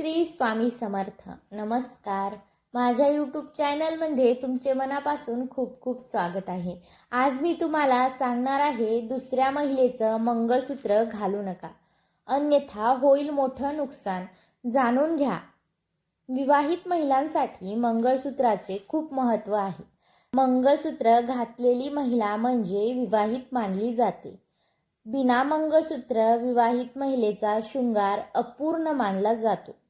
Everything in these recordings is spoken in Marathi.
श्री स्वामी समर्थ. नमस्कार. माझ्या यूट्यूब चॅनलमध्ये तुमचे मनापासून खूप खूप स्वागत आहे. आज मी तुम्हाला सांगणार आहे दुसऱ्या महिलेचं मंगळसूत्र घालू नका. अन्यथा होईल मोठं नुकसान. जाणून घ्या. विवाहित महिलांसाठी मंगळसूत्राचे खूप महत्त्व आहे. मंगळसूत्र घातलेली महिला म्हणजे विवाहित मानली जाते. बिना मंगळसूत्र विवाहित महिलेचा शृंगार अपूर्ण मानला जातो.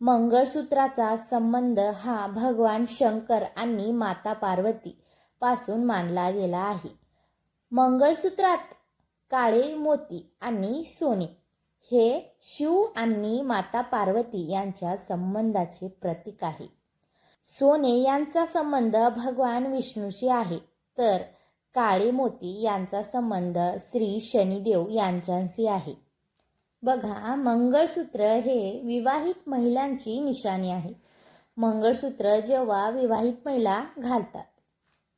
मंगळसूत्राचा संबंध हा भगवान शंकर आणि माता पार्वती पासून मानला गेला आहे. मंगळसूत्रात काळे मोती आणि सोने हे शिव आणि माता पार्वती यांच्या संबंधाचे प्रतीक आहे. सोने यांचा संबंध भगवान विष्णूशी आहे. तर काळे मोती यांचा संबंध श्री शनिदेव यांच्याशी आहे. बघा मंगळसूत्र हे विवाहित महिलांची निशाणी आहे. मंगळसूत्र जेव्हा विवाहित महिला घालतात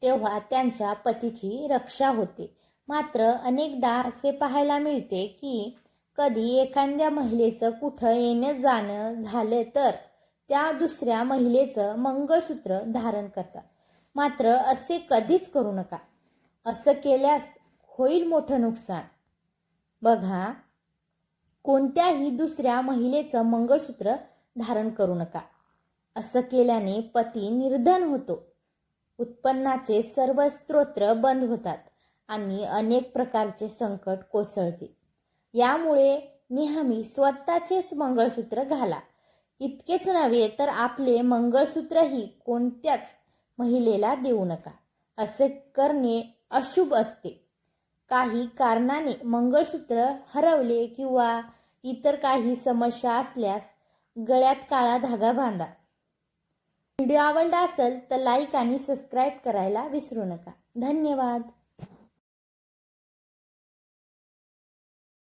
तेव्हा त्यांच्या पतीची रक्षा होते. मात्र अनेकदा असे पाहायला मिळते की कधी एखाद्या महिलेचं कुठं येणं जाणं झालं तर त्या दुसऱ्या महिलेचं मंगळसूत्र धारण करतात. मात्र असे कधीच करू नका. असं केल्यास होईल मोठं नुकसान. बघा कोणत्याही दुसऱ्या महिलेचं मंगळसूत्र धारण करू नका. असं केल्याने पती निर्धन होतो. उत्पन्नाचे सर्व स्त्रोत्र बंद होतात आणि अनेक प्रकारचे संकट कोसळते. यामुळे नेहमी स्वतःचेच मंगळसूत्र घाला. इतकेच नव्हे तर आपले मंगळसूत्रही कोणत्याच महिलेला देऊ नका. असे करणे अशुभ असते. काही कारणाने मंगळसूत्र हरवले किंवा इतर काही समस्या असल्यास गळ्यात काळा धागा बांधा. व्हिडिओ आवडला असेल तर लाईक आणि सबस्क्राईब करायला विसरू नका. धन्यवाद.